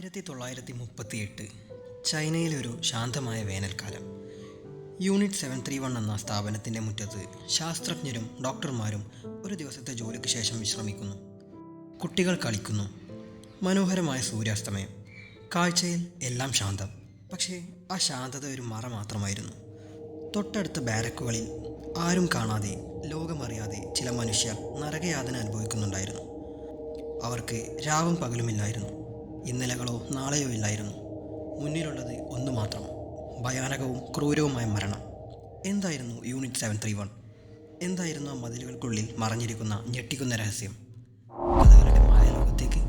ആയിരത്തി തൊള്ളായിരത്തി മുപ്പത്തിയെട്ട് ചൈനയിലെ ഒരു ശാന്തമായ വേനൽക്കാലം. യൂണിറ്റ് സെവൻ ത്രീ വൺ എന്ന സ്ഥാപനത്തിന്റെ മുറ്റത്ത് ശാസ്ത്രജ്ഞരും ഡോക്ടർമാരും ഒരു ദിവസത്തെ ജോലിക്ക് ശേഷം വിശ്രമിക്കുന്നു. കുട്ടികൾ കളിക്കുന്നു. മനോഹരമായ സൂര്യാസ്തമയം. കാഴ്ചയിൽ എല്ലാം ശാന്തം. പക്ഷേ ആ ശാന്തത ഒരു മറ മാത്രമായിരുന്നു. തൊട്ടടുത്ത ബാരക്കുകളിൽ ആരും കാണാതെ ലോകമറിയാതെ ചില മനുഷ്യർ നരകയാതന അനുഭവിക്കുന്നുണ്ടായിരുന്നു. അവർക്ക് രാവും പകലുമില്ലായിരുന്നു. ഇന്നലകളോ നാളെയോ ഇല്ലായിരുന്നു. മുന്നിലുള്ളത് ഒന്നു മാത്രം. ഭയാനകവും ക്രൂരവുമായ മരണം. എന്തായിരുന്നു യൂണിറ്റ് സെവൻ ത്രീ വൺ? എന്തായിരുന്നു ആ മതിലുകൾക്കുള്ളിൽ മറഞ്ഞിരിക്കുന്ന ഞെട്ടിക്കുന്ന രഹസ്യം? കഥകളുടെ മായലോകത്തേക്ക്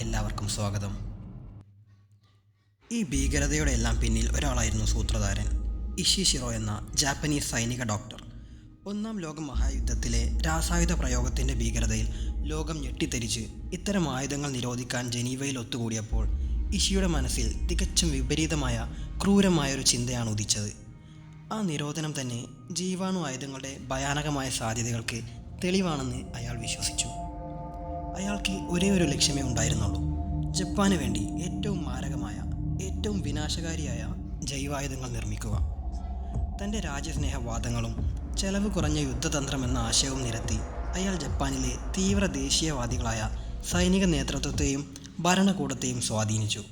എല്ലാവർക്കും സ്വാഗതം. ഈ ഭീകരതയുടെ എല്ലാം പിന്നിൽ ഒരാളായിരുന്നു സൂത്രധാരൻ. ഇഷിഷിറോ എന്ന ജാപ്പനീസ് സൈനിക ഡോക്ടർ. ഒന്നാം ലോക മഹായുദ്ധത്തിലെ രാസായുധ പ്രയോഗത്തിന്റെ ഭീകരതയിൽ ലോകം ഞെട്ടിത്തെരിച്ച് ഇത്തരം ആയുധങ്ങൾ നിരോധിക്കാൻ ജനീവയിൽ ഒത്തുകൂടിയപ്പോൾ ഇഷിയുടെ മനസ്സിൽ തികച്ചും വിപരീതമായ ക്രൂരമായ ഒരു ചിന്തയാണ് ഉദിച്ചത്. ആ നിരോധനം തന്നെ ജീവാണു ആയുധങ്ങളുടെ ഭയാനകമായ സാധ്യതകൾക്ക് തെളിവാണെന്ന് അയാൾ വിശ്വസിച്ചു. അയാൾക്ക് ഒരേ ഒരു ലക്ഷ്യമേ ഉണ്ടായിരുന്നുള്ളൂ. ജപ്പാന് വേണ്ടി ഏറ്റവും മാരകമായ ഏറ്റവും വിനാശകാരിയായ ജൈവായുധങ്ങൾ നിർമ്മിക്കുക. തന്റെ രാജ്യസ്നേഹവാദങ്ങളും ചെലവ് കുറഞ്ഞ യുദ്ധതന്ത്രം എന്ന ആശയവും നിരത്തി അയാൾ ജപ്പാനിലെ തീവ്ര ദേശീയവാദികളായ സൈനിക നേതൃത്വത്തെയും ഭരണകൂടത്തെയും സ്വാധീനിച്ചു.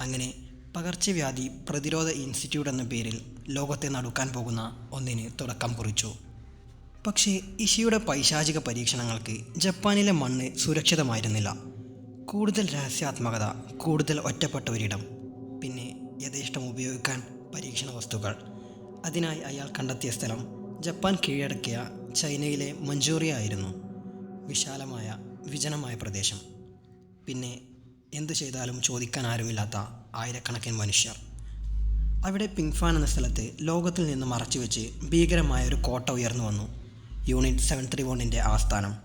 അങ്ങനെ പകർച്ചവ്യാധി പ്രതിരോധ ഇൻസ്റ്റിറ്റ്യൂട്ട് എന്ന പേരിൽ ലോകത്തെ നടുക്കാൻ പോകുന്ന ഒന്നിന് തുടക്കം കുറിച്ചു. പക്ഷേ ഇഷിയുടെ പൈശാചിക പരീക്ഷണങ്ങൾക്ക് ജപ്പാനിലെ മണ്ണ് സുരക്ഷിതമായിരുന്നില്ല. കൂടുതൽ രഹസ്യാത്മകത കൂടുതൽ ഒറ്റപ്പെട്ട ഒരിടം പിന്നെ യഥേഷ്ടം ഉപയോഗിക്കാൻ പരീക്ഷണ വസ്തുക്കൾ അതിനായി അയാൾ കണ്ടെത്തിയ സ്ഥലം ജപ്പാൻ കീഴടക്കിയ ചൈനയിലെ മഞ്ചൂറിയ ആയിരുന്നു വിശാലമായ വിജനമായ പ്രദേശം. പിന്നെ എന്തു ചെയ്താലും ചോദിക്കാൻ ആരുമില്ലാത്ത ആയിരക്കണക്കിന് മനുഷ്യർ. അവിടെ പിങ്ഫാൻ എന്ന സ്ഥലത്ത് ലോകത്തിൽ നിന്ന് മറച്ചുവെച്ച് ഭീകരമായ ഒരു കോട്ട ഉയർന്നു വന്നു. യൂണിറ്റ് സെവൻ ത്രീ വണ്ണിന്റെ ആസ്ഥാനം.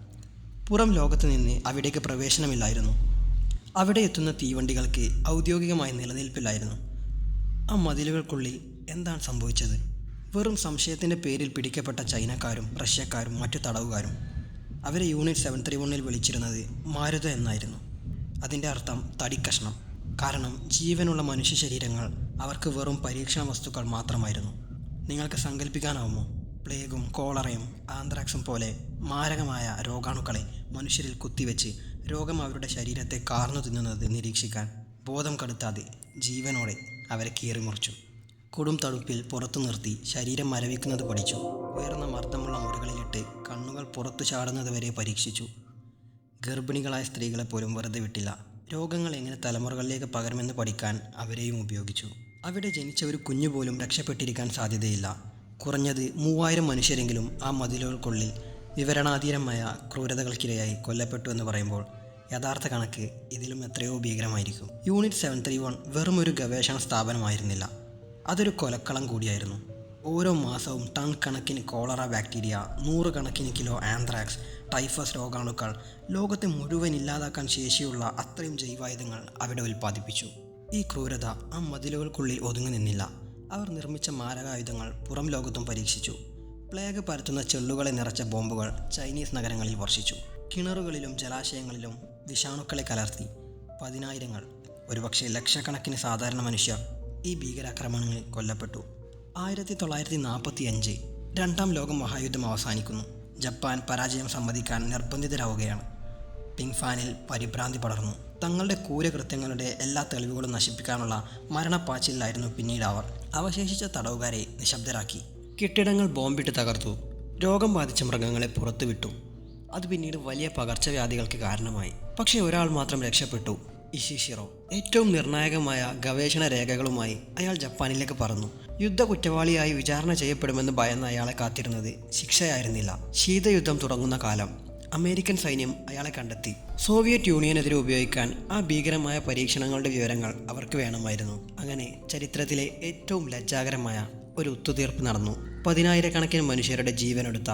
പുറം ലോകത്ത് നിന്ന് അവിടേക്ക് പ്രവേശനമില്ലായിരുന്നു. അവിടെ എത്തുന്ന തീവണ്ടികൾക്ക് ഔദ്യോഗികമായി നിലനിൽപ്പില്ലായിരുന്നു. ആ മതിലുകൾക്കുള്ളിൽ എന്താണ് സംഭവിച്ചത്? വെറും സംശയത്തിന്റെ പേരിൽ പിടിക്കപ്പെട്ട ചൈനക്കാരും റഷ്യക്കാരും മറ്റു തടവുകാരും അവരെ യൂണിറ്റ് സെവൻ ത്രീ വണ്ണിൽ വിളിച്ചിരുന്നത് മാരുത എന്നായിരുന്നു. അതിന്റെ അർത്ഥം തടിക്കഷ്ണം. കാരണം ജീവനുള്ള മനുഷ്യ ശരീരങ്ങൾ അവർക്ക് വെറും പരീക്ഷണ വസ്തുക്കൾ മാത്രമായിരുന്നു. നിങ്ങൾക്ക് സങ്കല്പിക്കാനാവുമോ പ്ലേഗും കോളറയും ആന്ത്രാക്സും പോലെ മാരകമായ രോഗാണുക്കളെ മനുഷ്യരിൽ കുത്തിവെച്ച് രോഗം അവരുടെ ശരീരത്തെ കാർന്നു തിന്നുന്നത് നിരീക്ഷിക്കാൻ ബോധം കടുത്താതെ ജീവനോടെ അവരെ കീറിമുറിച്ചു. കൊടും തണുപ്പിൽ പുറത്തു നിർത്തി ശരീരം മരവിക്കുന്നത് പഠിച്ചു. ഉയർന്ന മർദ്ദമുള്ള മുറികളിലിട്ട് കണ്ണുകൾ പുറത്തു ചാടുന്നതുവരെ പരീക്ഷിച്ചു. ഗർഭിണികളായ സ്ത്രീകളെ പോലും വെറുതെ വിട്ടില്ല. രോഗങ്ങൾ എങ്ങനെ തലമുറകളിലേക്ക് പകരുമെന്ന് പഠിക്കാൻ അവരെയും ഉപയോഗിച്ചു. അവിടെ ജനിച്ച ഒരു കുഞ്ഞു പോലും രക്ഷപ്പെട്ടിരിക്കാൻ സാധ്യതയില്ല. കുറഞ്ഞത് മൂവായിരം മനുഷ്യരെങ്കിലും ആ മതിലുകൾക്കുള്ളിൽ വിവരണാതീരമായ ക്രൂരതകൾക്കിരയായി കൊല്ലപ്പെട്ടു എന്ന് പറയുമ്പോൾ യഥാർത്ഥ കണക്ക് ഇതിലും എത്രയോ ഭീകരമായിരിക്കും. യൂണിറ്റ് സെവൻ ത്രീ വൺ വെറും ഒരു ഗവേഷണ സ്ഥാപനമായിരുന്നില്ല. അതൊരു കൊലക്കളം കൂടിയായിരുന്നു. ഓരോ മാസവും ടൺ കണക്കിന് കോളറ ബാക്ടീരിയ നൂറുകണക്കിന് കിലോ ആന്ത്രാക്സ് ടൈഫസ് രോഗാണുക്കൾ ലോകത്തെ മുഴുവൻ ഇല്ലാതാക്കാൻ ശേഷിയുള്ള അത്രയും ജൈവായുധങ്ങൾ അവിടെ ഉൽപ്പാദിപ്പിച്ചു. ഈ ക്രൂരത ആ മതിലുകൾക്കുള്ളിൽ ഒതുങ്ങി നിന്നില്ല. അവർ നിർമ്മിച്ച മാരകായുധങ്ങൾ പുറം ലോകത്തും പരീക്ഷിച്ചു. പ്ലേഗ് പരത്തുന്ന ചെള്ളുകളെ നിറച്ച ബോംബുകൾ ചൈനീസ് നഗരങ്ങളിൽ വർഷിച്ചു. കിണറുകളിലും ജലാശയങ്ങളിലും വിഷാണുക്കളെ കലർത്തി. പതിനായിരങ്ങൾ ഒരുപക്ഷെ ലക്ഷക്കണക്കിന് സാധാരണ മനുഷ്യർ ഈ ഭീകരാക്രമണങ്ങളിൽ കൊല്ലപ്പെട്ടു. ആയിരത്തി തൊള്ളായിരത്തി നാൽപ്പത്തി അഞ്ച് രണ്ടാം ലോക മഹായുദ്ധം അവസാനിക്കുന്നു. ജപ്പാൻ പരാജയം സമ്മതിക്കാൻ നിർബന്ധിതരാവുകയാണ്. പിങ്ഫാനിൽ പരിഭ്രാന്തി പടർന്നു. തങ്ങളുടെ ക്രൂരകൃത്യങ്ങളുടെ എല്ലാ തെളിവുകളും നശിപ്പിക്കാനുള്ള മരണപ്പാച്ചിലായിരുന്നു പിന്നീട് അവർ. അവശേഷിച്ച തടവുകാരെ നിശബ്ദരാക്കി. കെട്ടിടങ്ങൾ ബോംബിട്ട് തകർത്തു. രോഗം ബാധിച്ച മൃഗങ്ങളെ പുറത്തുവിട്ടു. അത് പിന്നീട് വലിയ പകർച്ചവ്യാധികൾക്ക് കാരണമായി. പക്ഷേ ഒരാൾ മാത്രം രക്ഷപ്പെട്ടു. ഇഷിഷിറോ ഏറ്റവും നിർണായകമായ ഗവേഷണ രേഖകളുമായി അയാൾ ജപ്പാനിലേക്ക് പറന്നു. യുദ്ധ കുറ്റവാളിയായി വിചാരണ ചെയ്യപ്പെടുമെന്ന് ഭയന്ന അയാളെ കാത്തിരുന്നത് ശിക്ഷയായിരുന്നില്ല. ശീതയുദ്ധം തുടങ്ങുന്ന കാലം അമേരിക്കൻ സൈന്യം അയാളെ കണ്ടെത്തി. സോവിയറ്റ് യൂണിയനെതിരെ ഉപയോഗിക്കാൻ ആ ഭീകരമായ പരീക്ഷണങ്ങളുടെ വിവരങ്ങൾ അവർക്ക് വേണമായിരുന്നു. അങ്ങനെ ചരിത്രത്തിലെ ഏറ്റവും ലജ്ജാകരമായ ഒരു ഒത്തുതീർപ്പ് നടന്നു. പതിനായിരക്കണക്കിന് മനുഷ്യരുടെ ജീവനെടുത്ത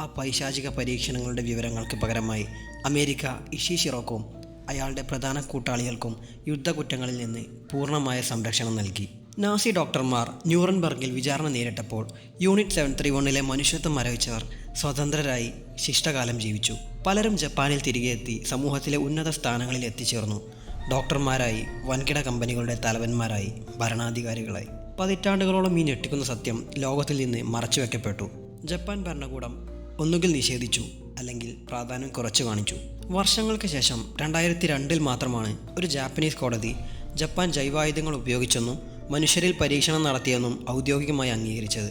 ആ പൈശാചിക പരീക്ഷണങ്ങളുടെ വിവരങ്ങൾക്ക് പകരമായി അമേരിക്ക ഇഷിഷിറോക്കും അയാളുടെ പ്രധാന കൂട്ടാളികൾക്കും യുദ്ധകുറ്റങ്ങളിൽ നിന്ന് പൂർണമായ സംരക്ഷണം നൽകി. നാസി ഡോക്ടർമാർ ന്യൂറൻബർഗിൽ വിചാരണ നേരിട്ടപ്പോൾ യൂണിറ്റ് സെവൻ ത്രീ വണ്ണിലെ മനുഷ്യത്വം മരവിച്ചവർ സ്വതന്ത്രരായി ശിഷ്ടകാലം ജീവിച്ചു. പലരും ജപ്പാനിൽ തിരികെ എത്തി സമൂഹത്തിലെ ഉന്നത സ്ഥാനങ്ങളിൽ എത്തിച്ചേർന്നു. ഡോക്ടർമാരായി വൻകിട കമ്പനികളുടെ തലവന്മാരായി ഭരണാധികാരികളായി. പതിറ്റാണ്ടുകളോളം ഈ ഞെട്ടിക്കുന്ന സത്യം ലോകത്തിൽ നിന്ന് മറച്ചുവെക്കപ്പെട്ടു. ജപ്പാൻ ഭരണകൂടം ഒന്നുകിൽ നിഷേധിച്ചു അല്ലെങ്കിൽ പ്രാധാന്യം കുറച്ചു കാണിച്ചു. വർഷങ്ങൾക്ക് ശേഷം രണ്ടായിരത്തി രണ്ടിൽ മാത്രമാണ് ഒരു ജാപ്പനീസ് കോടതി ജപ്പാൻ ജൈവായുധങ്ങൾ ഉപയോഗിച്ചെന്നും മനുഷ്യരിൽ പരീക്ഷണം നടത്തിയെന്നും ഔദ്യോഗികമായി അംഗീകരിച്ചത്.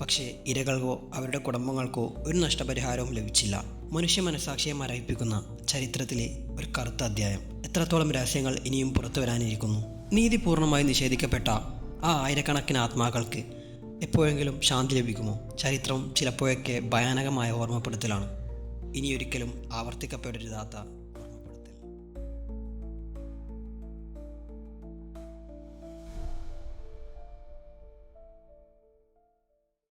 പക്ഷേ ഇരകൾക്കോ അവരുടെ കുടുംബങ്ങൾക്കോ ഒരു നഷ്ടപരിഹാരവും ലഭിച്ചില്ല. മനുഷ്യ മനസാക്ഷിയെ മരവിപ്പിക്കുന്ന ചരിത്രത്തിലെ ഒരു കറുത്ത അധ്യായം. എത്രത്തോളം രഹസ്യങ്ങൾ ഇനിയും പുറത്തു വരാനിരിക്കുന്നു? നീതി പൂർണമായി നിഷേധിക്കപ്പെട്ട ആ ആയിരക്കണക്കിന് ആത്മാക്കൾക്ക് എപ്പോഴെങ്കിലും ശാന്തി ലഭിക്കുമോ? ചരിത്രം ചിലപ്പോഴൊക്കെ ഭയാനകമായ ഓർമ്മപ്പെടുത്തലാണ്. ഇനിയൊരിക്കലും ആവർത്തിക്കപ്പെടരുതാത്ത